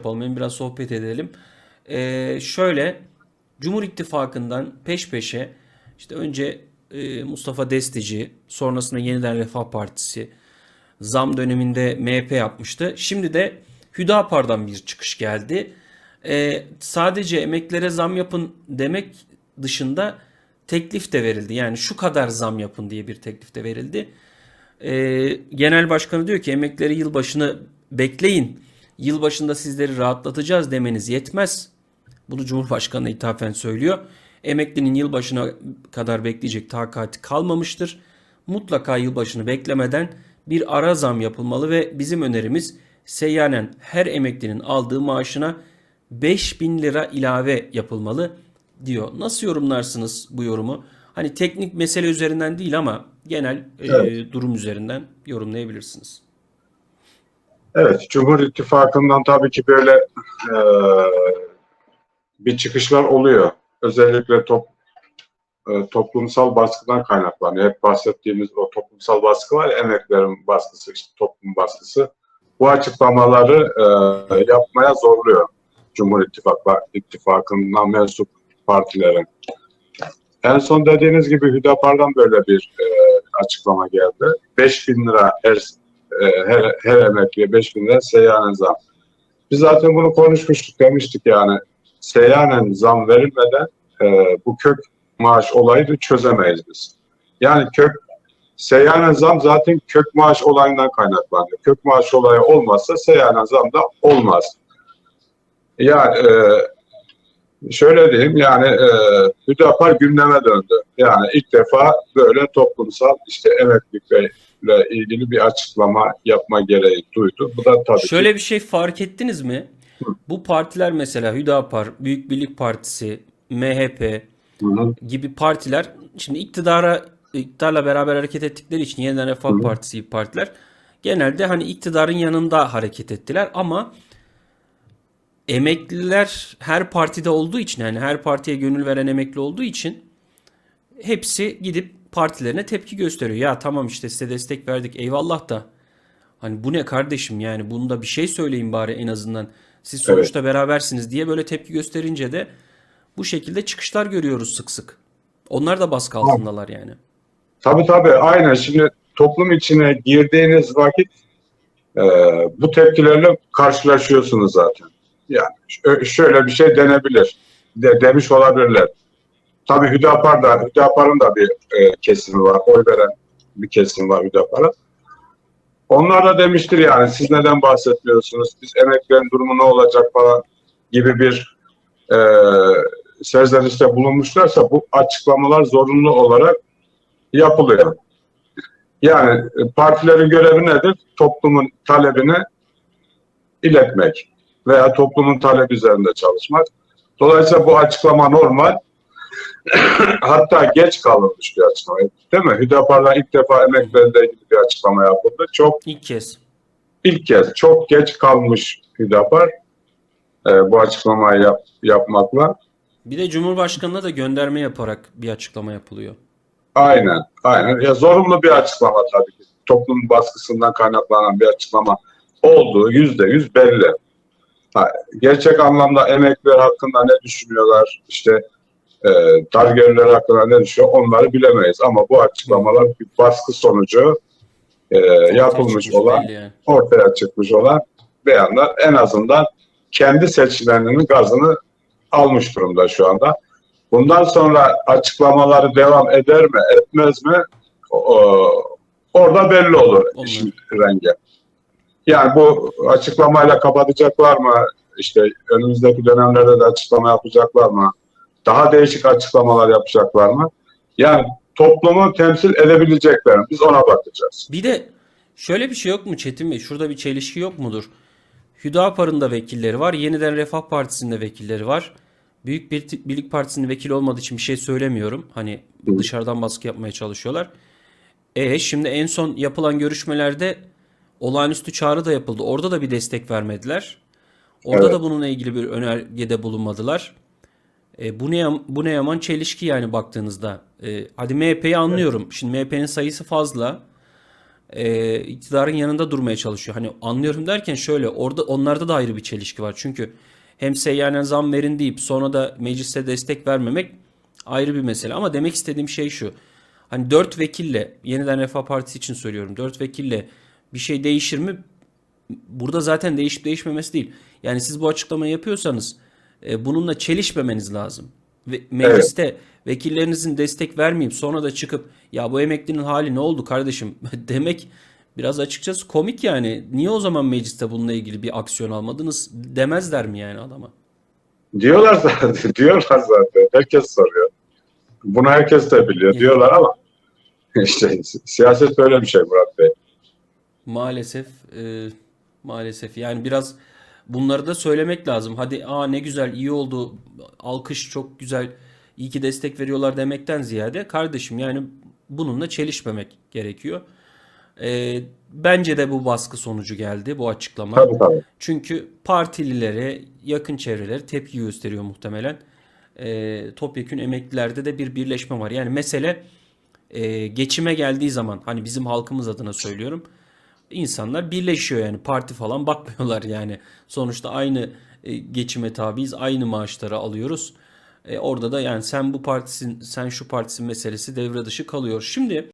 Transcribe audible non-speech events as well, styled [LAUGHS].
yapalım. Hem biraz sohbet edelim. Ee, şöyle Cumhur İttifakı'ndan peş peşe işte önce e, Mustafa Destici sonrasında Yeniden Refah Partisi zam döneminde MHP yapmıştı. Şimdi de Hüdapar'dan bir çıkış geldi. Ee, sadece emeklere zam yapın demek dışında teklif de verildi. Yani şu kadar zam yapın diye bir teklif de verildi. Ee, genel başkanı diyor ki emekleri yılbaşını bekleyin. Yılbaşında sizleri rahatlatacağız demeniz yetmez. Bunu Cumhurbaşkanı ithafen söylüyor. Emeklinin yılbaşına kadar bekleyecek takati kalmamıştır. Mutlaka yılbaşını beklemeden bir ara zam yapılmalı ve bizim önerimiz seyyanen her emeklinin aldığı maaşına 5000 lira ilave yapılmalı diyor. Nasıl yorumlarsınız bu yorumu? Hani teknik mesele üzerinden değil ama genel e, Evet. durum üzerinden yorumlayabilirsiniz. Evet, Cumhur İttifakı'ndan tabii ki böyle e, bir çıkışlar oluyor. Özellikle top, e, toplumsal baskıdan kaynaklanıyor. Hep bahsettiğimiz o toplumsal baskı var ya, emeklerin baskısı, işte toplum baskısı. Bu açıklamaları e, yapmaya zorluyor Cumhur İttifakı, İttifakı'ndan mensup partilerin. En son dediğiniz gibi Hüdapar'dan böyle bir e, açıklama geldi. 5 bin lira her e, her, her emekliye 5 bin lira seyyanen zam. Biz zaten bunu konuşmuştuk demiştik yani seyyanen zam verilmeden e, bu kök maaş olayını çözemeyiz biz. Yani kök seyyanen zam zaten kök maaş olayından kaynaklanıyor. Kök maaş olayı olmazsa seyyanen zam da olmaz. Yani e, şöyle diyeyim yani e, Hüdapar gündeme döndü. Yani ilk defa böyle toplumsal işte emeklilikle ilgili bir açıklama yapma gereği duydu. Bu da tabii ki Şöyle bir şey fark ettiniz mi? Bu partiler mesela Hüdapar, Büyük Birlik Partisi, MHP Hı hı. gibi partiler şimdi iktidara iktidarla beraber hareket ettikleri için Yeniden Refah Hı. Partisi gibi partiler genelde hani iktidarın yanında hareket ettiler ama emekliler her partide olduğu için yani her partiye gönül veren emekli olduğu için hepsi gidip partilerine tepki gösteriyor. Ya tamam işte size destek verdik eyvallah da hani bu ne kardeşim yani bunda bir şey söyleyin bari en azından. Siz Evet. sonuçta berabersiniz diye böyle tepki gösterince de bu şekilde çıkışlar görüyoruz sık sık. Onlar da baskı altındalar yani. Tabii tabii aynen. Şimdi toplum içine girdiğiniz vakit e, bu tepkilerle karşılaşıyorsunuz zaten. Yani şöyle bir şey denebilir. De, demiş olabilirler. Tabii Hüdapar da, Hüdapar'ın da bir e, kesimi var. Oy veren bir kesim var Hüdapar'a. Onlar da demiştir yani siz neden bahsetmiyorsunuz? Biz emeklilerin durumu ne olacak falan gibi bir e, serzenişte bulunmuşlarsa bu açıklamalar zorunlu olarak yapılıyor. Yani e, partilerin görevi nedir? Toplumun talebini iletmek veya toplumun talebi üzerinde çalışmak. Dolayısıyla bu açıklama normal. Hatta geç kalınmış bir açıklama. Değil mi? Hüdapar'la ilk defa emeklilerle ilgili bir açıklama yapıldı. Çok İlk kez. ilk kez çok geç kalmış Hüdapar e, bu açıklamayı yap- yapmakla. Bir de Cumhurbaşkanı'na da gönderme yaparak bir açıklama yapılıyor. Aynen, aynen. Ya zorunlu bir açıklama tabii ki. Toplumun baskısından kaynaklanan bir açıklama olduğu yüzde yüz belli. Ha, gerçek anlamda emekliler hakkında ne düşünüyorlar, işte e, dar gelirler hakkında ne düşünüyor onları bilemeyiz. Ama bu açıklamalar bir baskı sonucu e, yapılmış olan, ortaya çıkmış olan beyanlar en azından kendi seçmeninin gazını almış durumda şu anda. Bundan sonra açıklamaları devam eder mi, etmez mi? O- orada belli olur Olur. işin rengi. Yani bu açıklamayla kapatacaklar mı? İşte önümüzdeki dönemlerde de açıklama yapacaklar mı? Daha değişik açıklamalar yapacaklar mı? Yani toplumu temsil edebilecekler mi? Biz ona bakacağız. Bir de şöyle bir şey yok mu Çetin Bey? Şurada bir çelişki yok mudur? Hüdapar'ın da vekilleri var. Yeniden Refah Partisi'nin de vekilleri var. Büyük Bir- Birlik Partisi'nin vekili olmadığı için bir şey söylemiyorum. Hani dışarıdan baskı yapmaya çalışıyorlar. E şimdi en son yapılan görüşmelerde olağanüstü çağrı da yapıldı. Orada da bir destek vermediler. Orada Evet. da bununla ilgili bir önergede bulunmadılar. E, bu ne bu ne yaman çelişki yani baktığınızda. E, hadi MHP'yi anlıyorum. Şimdi MHP'nin sayısı fazla. e, iktidarın yanında durmaya çalışıyor. Hani anlıyorum derken şöyle orada onlarda da ayrı bir çelişki var. Çünkü hem seyyanen zam verin deyip sonra da mecliste destek vermemek ayrı bir mesele. Ama demek istediğim şey şu. Hani 4 vekille yeniden Refah Partisi için söylüyorum. 4 vekille bir şey değişir mi? Burada zaten değişip değişmemesi değil. Yani siz bu açıklamayı yapıyorsanız e, bununla çelişmemeniz lazım. Ve mecliste vekillerinizin destek vermeyip sonra da çıkıp ya bu emeklinin hali ne oldu kardeşim [LAUGHS] demek biraz açıkçası komik yani. Niye o zaman mecliste bununla ilgili bir aksiyon almadınız demezler mi yani adama? Diyorlar zaten, [LAUGHS] diyorlar zaten. Herkes soruyor. Bunu herkes de biliyor diyorlar ama [LAUGHS] işte siyaset böyle bir şey Murat Bey. Maalesef e, maalesef yani biraz bunları da söylemek lazım. Hadi aa ne güzel iyi oldu alkış çok güzel iyi ki destek veriyorlar demekten ziyade kardeşim yani bununla çelişmemek gerekiyor. E, bence de bu baskı sonucu geldi bu açıklama. Tabii tabii. Çünkü partililere yakın çevreleri tepki gösteriyor muhtemelen. E, topyekün emeklilerde de bir birleşme var. Yani mesele e, geçime geldiği zaman hani bizim halkımız adına söylüyorum. İnsanlar birleşiyor yani parti falan bakmıyorlar yani. Sonuçta aynı e, geçime tabiiz, aynı maaşları alıyoruz. E, orada da yani sen bu partisin, sen şu partisin meselesi devre dışı kalıyor. Şimdi